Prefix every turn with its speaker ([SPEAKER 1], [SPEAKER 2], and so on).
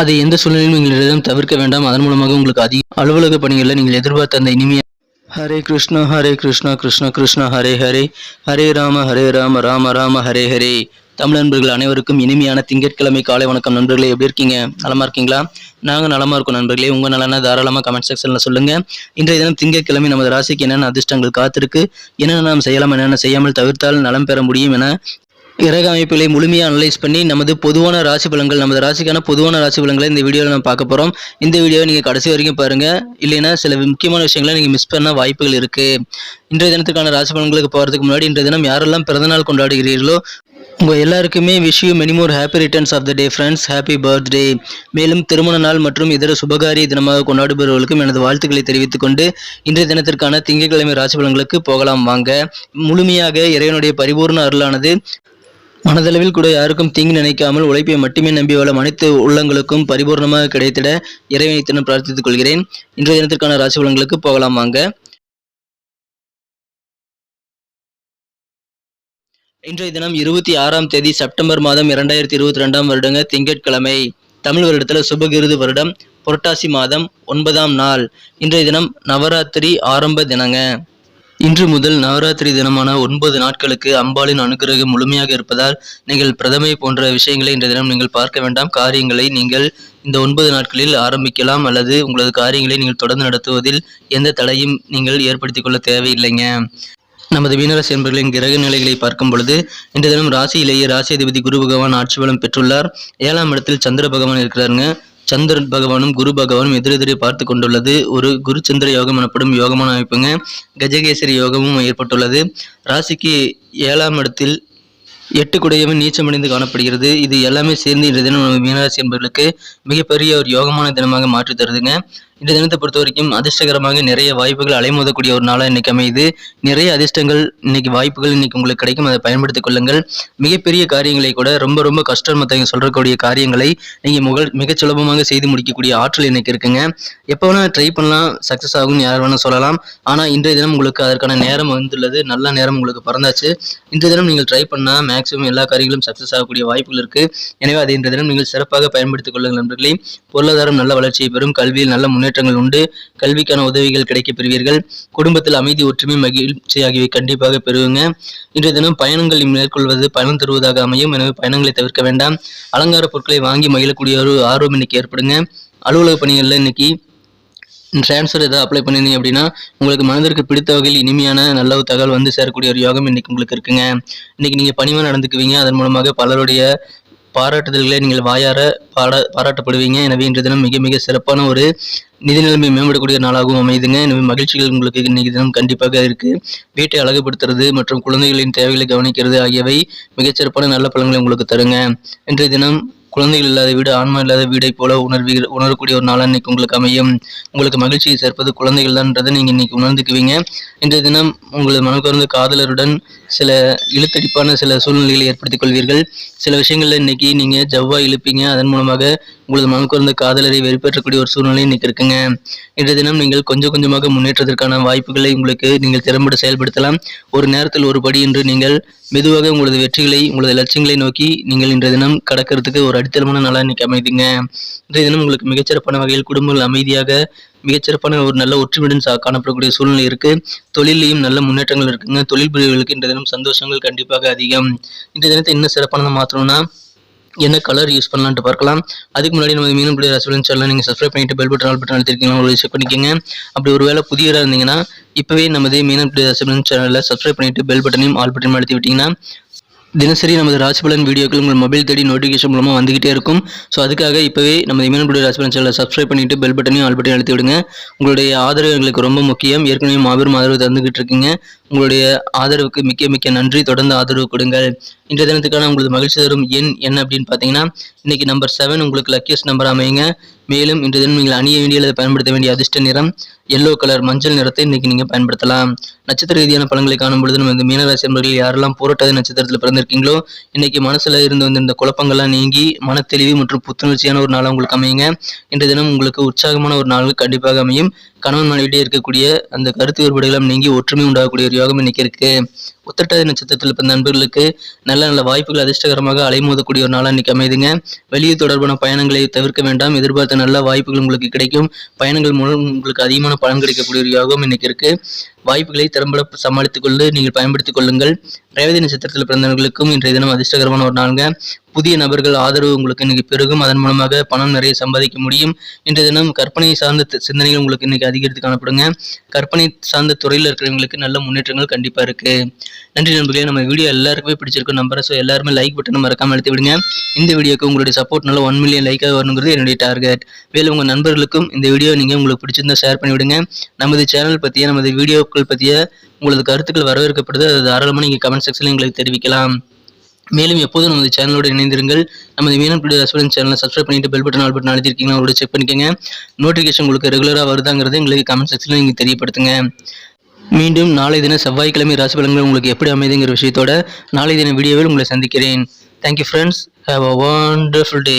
[SPEAKER 1] அதை எந்த சூழ்நிலையிலும் நீங்கள் தவிர்க்க வேண்டாம். அதன் மூலமாக உங்களுக்கு அதிக அலுவலக பணிகளில் நீங்கள் எதிர்பார்த்த அந்த இனிமையான ஹரே கிருஷ்ணா ஹரே கிருஷ்ணா கிருஷ்ணா கிருஷ்ணா ஹரே ஹரே. ஹரே ராம ஹரே ராம ராம ராம ஹரே ஹரே. தமிழ் நண்பர்கள் அனைவருக்கும் இனிமையான திங்கட்கிழமை காலை வணக்கம். நண்பர்களே எப்படி இருக்கீங்க? நலமா இருக்கீங்களா? நாங்கள் நலமா இருக்கோம் நண்பர்களே. உங்க நலனா தாராளமாக கமெண்ட் செக்ஷன்ல சொல்லுங்க. இன்றைய தினம் திங்கட்கிழமை நமது ராசிக்கு என்னென்ன அதிர்ஷ்டங்கள் காத்திருக்கு என்னென்ன நாம் செய்யலாம் என்னென்ன செய்யாமல் தவிர்த்தால் நலம் பெற முடியும் என கிரக அமைப்புகளை முழுமையாக அனலைஸ் பண்ணி நமது பொதுவான ராசி பலன்கள் நமது ராசிக்கான பொதுவான ராசி பலன்களை இந்த வீடியோவில் நம்ம பார்க்க போகிறோம் இந்த வீடியோவை நீங்கள் கடைசி வரைக்கும் பாருங்கள் இல்லைன்னா சில முக்கியமான விஷயங்களை நீங்கள் மிஸ் பண்ண வாய்ப்புகள் இருக்குது இன்றைய தினத்துக்கான ராசி பலன்களுக்கு போகிறதுக்கு முன்னாடி இன்றைய தினம் யாரெல்லாம் பிறந்தநாள் கொண்டாடுகிறீர்களோ உங்கள் எல்லாருக்குமே wish you happy returns of the day friends happy birthday மேலும் திருமண நாள் மற்றும் இதர சுபகாரிய தினமாக கொண்டாடுபவர்களுக்கும் எனது வாழ்த்துக்களை தெரிவித்துக் கொண்டு இன்றைய தினத்திற்கான திங்கட்கிழமை ராசி பலன்களுக்கு போகலாம். வாங்க. முழுமையாக இறைவனுடைய பரிபூர்ண அருளானது மனதளவில் கூட யாருக்கும் தீங்கு நினைக்காமல் உழைப்பை மட்டுமே நம்பி வாழும் அனைத்து உள்ளங்களுக்கும் பரிபூர்ணமாக கிடைத்திட இறைவனைத்தனம் பிரார்த்தித்துக் கொள்கிறேன். இன்றைய தினத்திற்கான ராசி உலகங்களுக்கு போகலாம் வாங்க. இன்றைய தினம் இருபத்தி ஆறாம் தேதி செப்டம்பர் மாதம் இரண்டாயிரத்தி இருபத்தி ரெண்டாம் வருடங்க திங்கட்கிழமை. தமிழ் வருடத்தில் சுபகிருது வருடம் புரட்டாசி மாதம் ஒன்பதாம் நாள். இன்றைய தினம் நவராத்திரி ஆரம்ப தினங்க. இன்று முதல் நவராத்திரி தினமான ஒன்பது நாட்களுக்கு அம்பாளின் அனுகிரகம் முழுமையாக இருப்பதால் நீங்கள் பிரதமை போன்ற விஷயங்களை இன்றைய தினம் நீங்கள் பார்க்க வேண்டாம். காரியங்களை நீங்கள் இந்த ஒன்பது நாட்களில் ஆரம்பிக்கலாம் அல்லது உங்களது காரியங்களை நீங்கள் தொடர்ந்து நடத்துவதில் எந்த தடையும் நீங்கள் ஏற்படுத்திக் கொள்ள தேவையில்லைங்க. நமது மீனராசி என்பர்களின் கிரக நிலைகளை பார்க்கும் பொழுது இன்றைய தினம் ராசியிலேயே ராசி அதிபதி குரு பகவான் ஆட்சி பலம் பெற்றுள்ளார். ஏழாம் இடத்தில் சந்திர பகவான் இருக்கிறாருங்க. சந்திரன் பகவானும் குரு பகவானும் எதிரெதிரே பார்த்து கொண்டுள்ளது. ஒரு குரு சந்திர யோகம் எனப்படும் யோகமான அமைப்புங்க. கஜகேசரி யோகமும் ஏற்பட்டுள்ளது. ராசிக்கு ஏழாம் இடத்தில் எட்டு குடையவன் நீச்சமடைந்து காணப்படுகிறது. இது எல்லாமே சேர்ந்து இன்றைய தினம் மீனராசி என்பவர்களுக்கு மிகப்பெரிய ஒரு யோகமான தினமாக மாற்றி தருதுங்க. இந்த தினத்தை பொறுத்த வரைக்கும் அதிர்ஷ்டகரமாக நிறைய வாய்ப்புகள் அலைமோதக்கூடிய ஒரு நாளாக இன்னைக்கு அமையுது. நிறைய அதிர்ஷ்டங்கள் இன்னைக்கு வாய்ப்புகள் இன்னைக்கு உங்களுக்கு கிடைக்கும். அதை பயன்படுத்திக் கொள்ளுங்கள். மிகப்பெரிய காரியங்களை கூட ரொம்ப ரொம்ப கஷ்டம் மற்றவங்க சொல்றக்கூடிய காரியங்களை நீங்க முகல் மிக சுலபமாக செய்து முடிக்கக்கூடிய ஆற்றல் இன்னைக்கு இருக்குங்க. எப்போ வேணா ட்ரை பண்ணலாம். சக்சஸ் ஆகும் யார் வேணா சொல்லலாம். ஆனால் இன்றைய தினம் உங்களுக்கு அதற்கான நேரம் வந்துள்ளது. நல்ல நேரம் உங்களுக்கு பிறந்தாச்சு. இன்றைய தினம் நீங்கள் ட்ரை பண்ணால் மேக்ஸிமம் எல்லா காரியங்களும் சக்சஸ் ஆகக்கூடிய வாய்ப்புகள் இருக்கு. எனவே அதை இன்றைய தினம் நீங்கள் சிறப்பாக பயன்படுத்திக் கொள்ளுங்கள் நண்பர்களே. பொருளாதாரம் நல்ல வளர்ச்சியை பெறும். கல்வியில் நல்ல முன்னேற்றம் முன்னேற்றங்கள் உண்டு. கல்விக்கான உதவிகள் கிடைக்கப் பெறுவீர்கள். குடும்பத்தில் அமைதி ஒற்றுமை மகிழ்ச்சி ஆகியவை கண்டிப்பாக பெறுவீங்க இன்றைய தினம் பயணங்கள் மேற்கொள்வது பயணம் தருவதாக அமையும். எனவே பயணங்களை தவிர்க்க வேண்டாம். அலங்கார பொருட்களை வாங்கி மகிழக்கூடிய ஒரு ஆர்வம் இன்னைக்கு ஏற்படுங்க. அலுவலக பணிகளில் இன்னைக்கு ட்ரான்ஸ்ஃபர் எதாவது அப்ளை பண்ணிருந்தீங்க அப்படின்னா உங்களுக்கு மனதிற்கு பிடித்த வகையில் இனிமையான நல்ல தகவல் வந்து சேரக்கூடிய ஒரு யோகம் இன்னைக்கு உங்களுக்கு இருக்குங்க. இன்னைக்கு நீங்கள் பணிவாக நடந்துக்குவீங்க. அதன் மூலமாக பலருடைய பாராட்டுதல்களை நீங்கள் வாயார பாட பாராட்டப்படுவீங்க. எனவே இன்றைய தினம் மிக மிக சிறப்பான ஒரு நிதி நிலைமை மேம்படக்கூடிய நாளாகவும் அமைதுங்க. எனவே மகிழ்ச்சிகள் உங்களுக்கு இன்னைக்கு தினம் கண்டிப்பாக இருக்கு. வீட்டை அழகுபடுத்துறது மற்றும் குழந்தைகளின் தேவைகளை கவனிக்கிறது ஆகியவை மிகச்சிறப்பான நல்ல பலன்களை உங்களுக்கு தருங்க. இன்றைய தினம் குழந்தைகள் இல்லாத வீடு ஆன்மா இல்லாத வீடை போல உணர்வீர்கள் உணரக்கூடிய ஒரு நாளாக இன்னைக்கு உங்களுக்கு அமையும். உங்களுக்கு மகிழ்ச்சியை சேர்ப்பது குழந்தைகள் தான்ன்றதை நீங்கள் இன்னைக்கு உணர்ந்துக்குவீங்க. இன்றைய தினம் உங்களது மனக்கொருந்து காதலருடன் சில இழுத்தடிப்பான சில சூழ்நிலைகளை ஏற்படுத்திக் கொள்வீர்கள். சில விஷயங்களில் இன்னைக்கு நீங்கள் ஜவ்வா இழுப்பீங்க. அதன் மூலமாக உங்களது மனக்கொருந்த காதலரை வெறுப்பேற்றக்கூடிய ஒரு சூழ்நிலை இன்னைக்கு இருக்குங்க. இன்றைய தினம் நீங்கள் கொஞ்சம் கொஞ்சமாக முன்னேற்றத்திற்கான வாய்ப்புகளை உங்களுக்கு நீங்கள் திறம்பட செயல்படுத்தலாம். ஒரு நேரத்தில் ஒரு படி என்று நீங்கள் மெதுவாக உங்களது வெற்றிகளை உங்களது லட்சியங்களை நோக்கி நீங்கள் இன்றைய தினம் கடக்கிறதுக்கு ஒரு அடித்தளமான நாளாக இன்னைக்கு அமைதுங்க. இன்றைய தினம் உங்களுக்கு மிகச்சிறப்பான வகையில் குடும்பங்கள் அமைதியாக மிகச்சிறப்பான ஒரு நல்ல ஒற்றுமையுடன் சா- காணப்படக்கூடிய சூழ்நிலை இருக்கு. தொழிலையும் நல்ல முன்னேற்றங்கள் இருக்குங்க. தொழில் பிரிவுகளுக்கு இன்றைய தினம் சந்தோஷங்கள் கண்டிப்பாக அதிகம். இன்றைய தினத்தை இன்னும் சிறப்பானதை மாற்றணும்னா என்ன கலர் யூஸ் பண்ணலான்ட்டு பார்க்கலாம். அதுக்கு முன்னாடி நம்ம மீன் பிள்ளை ரசவலன் சேனல் நீங்கள் சப்ஸ்கிரைப் பண்ணிட்டு பெல் பட்டன் ஆல் பட்டன் அழுத்திருக்கீங்களா உங்களுக்கு செக் பண்ணிக்கோங்க. அப்படி ஒரு வேலை புதியவராக இருந்தீங்கன்னா இப்போவே நமது மீன் பிள்ளை ரசவலன் சேனலில் சப்ஸ்கிரைப் பண்ணிட்டு பெல் பட்டனையும் ஆல் பட்டனையும் அழுத்தி விட்டிங்கன்னா தினசரி நமது ராசிபலன் வீடியோக்கள் உங்கள் மொபைல் தேடி நோட்டிஃபிகேஷன் மூலமாக வந்துகிட்டே இருக்கும். ஸோ அதுக்காக இப்போவே நம்ம இமீனபுடி ராசிபலன் சேனலை சப்ஸ்கிரைப் பண்ணிட்டு பெல் பட்டனையும் ஆல் பட்டனையும் அழுத்தி விடுங்க. உங்களுடைய ஆதரவு எங்களுக்கு ரொம்ப முக்கியம். ஏற்கனவே மாபெரும் ஆதரவு தந்துகிட்டு இருக்கீங்க. உங்களுடைய ஆதரவுக்கு மிக்க மிக்க நன்றி. தொடர்ந்து ஆதரவு கொடுங்கள். இன்றைய தினத்துக்கான உங்களுக்கு மகிழ்ச்சி தரும் எண் என்ன அப்படின்னு பார்த்தீங்கன்னா இன்னைக்கு நம்பர் செவன் உங்களுக்கு லக்கியஸ்ட் நம்பர் அமையுங்க. மேலும் இன்றைய தினம் நீங்கள் அணிய வேண்டிய அல்லது பயன்படுத்த வேண்டிய அதிர்ஷ்ட நிறம் எல்லோ கலர் மஞ்சள் நிறத்தை இன்னைக்கு நீங்கள் பயன்படுத்தலாம். நட்சத்திர ரீதியான பழங்களை காணும் பொழுது நம்ம இந்த மீனராசி நண்பர்கள் யாரெல்லாம் போராட்டாத நட்சத்திரத்தில் பிறந்திருக்கீங்களோ இன்னைக்கு மனசில் இருந்து வந்திருந்த குழப்பங்கள்லாம் நீங்கி மனத்தெளிவு மற்றும் புத்துணர்ச்சியான ஒரு நாளாக உங்களுக்கு அமையுங்க. இன்றைய தினம் உங்களுக்கு உற்சாகமான ஒரு நாள் கண்டிப்பாக அமையும். கணவன் மனைவிட்டே இருக்கக்கூடிய அந்த கருத்து வேறுபாடுகளும் நீங்கி ஒற்றுமை உண்டாகக்கூடிய ஒரு யோகம் இன்னைக்கு இருக்கு. உத்திரட்டாதி நட்சத்திரத்தில் பிறந்த நண்பர்களுக்கு நல்ல நல்ல வாய்ப்புகள் அதிர்ஷ்டகரமாக அலைமோதக்கூடிய ஒரு நாளாக இன்னைக்கு அமைதுங்க. வெளியே தொடர்பான பயணங்களை தவிர்க்க வேண்டாம். எதிர்பார்த்த நல்ல வாய்ப்புகள் உங்களுக்கு கிடைக்கும். பயணங்கள் மூலம் உங்களுக்கு அதிகமான பலன் கிடைக்கக்கூடிய ஒரு யோகம் இன்னைக்கு இருக்கு. வாய்ப்புகளை திறம்பட சமாளித்துக் கொண்டு நீங்கள் பயன்படுத்திக் கொள்ளுங்கள். ரேவதி நட்சத்திரத்தில் பிறந்தவர்களுக்கும் இன்றைய தினம் அதிர்ஷ்டகரமான ஒரு நாளுங்க. புதிய நபர்கள் ஆதரவு உங்களுக்கு இன்னைக்கு பெருகும். அதன் மூலமாக பணம் நிறைய சம்பாதிக்க முடியும். இன்றைய தினம் கற்பனை சார்ந்த சிந்தனைகள் உங்களுக்கு இன்னைக்கு அதிகரித்து காணப்படுங்க. கற்பனை சார்ந்த துறையில் இருக்கிறவங்களுக்கு நல்ல முன்னேற்றங்கள் கண்டிப்பாக இருக்கு. நன்றி நண்பர்களே. நம்ம வீடியோ எல்லாருக்குமே பிடிச்சிருக்கும் நம்புறேன் ஸோ எல்லாருமே லைக் பட்டனை மறக்காம எடுத்து விடுங்க. இந்த வீடியோக்கு உங்களுடைய சப்போர்ட் ஒன் மில்லியன் லைக்காக வரணுங்கிறது என்னுடைய டார்கெட் மேலும் உங்கள் நண்பர்களுக்கும் இந்த வீடியோ நீங்கள் உங்களுக்கு பிடிச்சிருந்தா ஷேர் பண்ணிவிடுங்க நமது சேனல் பற்றிய நமது வீடியோக்கள் பற்றிய உங்களது கருத்துக்கள் வரவேற்கப்படுது. அது தாராளமாக நீங்கள் கமெண்ட் செக்ஷனில் எங்களுக்கு தெரிவிக்கலாம். மேலும் எப்போதும் நமது சேனலோடு இணைந்திருங்கள். நமது மீனம் பிடி ரெஸ்டாரண்ட் சேனலை சப்ஸ்கிரைப் பண்ணிட்டு பெல் பட்டன் ஆல் பட்டன் அழுத்திருக்கீங்களா அவரோட செக் பண்ணிக்கோங்க. நோட்டிஃபிகேஷன் உங்களுக்கு ரெகுலராக வருதாங்கிறது எங்களுக்கு கமெண்ட் செக்ஷனில் நீங்கள் தெரியப்படுத்துங்க. மீண்டும் நாளை தின செவ்வாய்க்கிழமை ராசி பலன்கள் உங்களுக்கு எப்படி அமைதுங்கிற விஷயத்தோட நாளை தின வீடியோவில் உங்களை சந்திக்கிறேன். Thank you friends have a wonderful day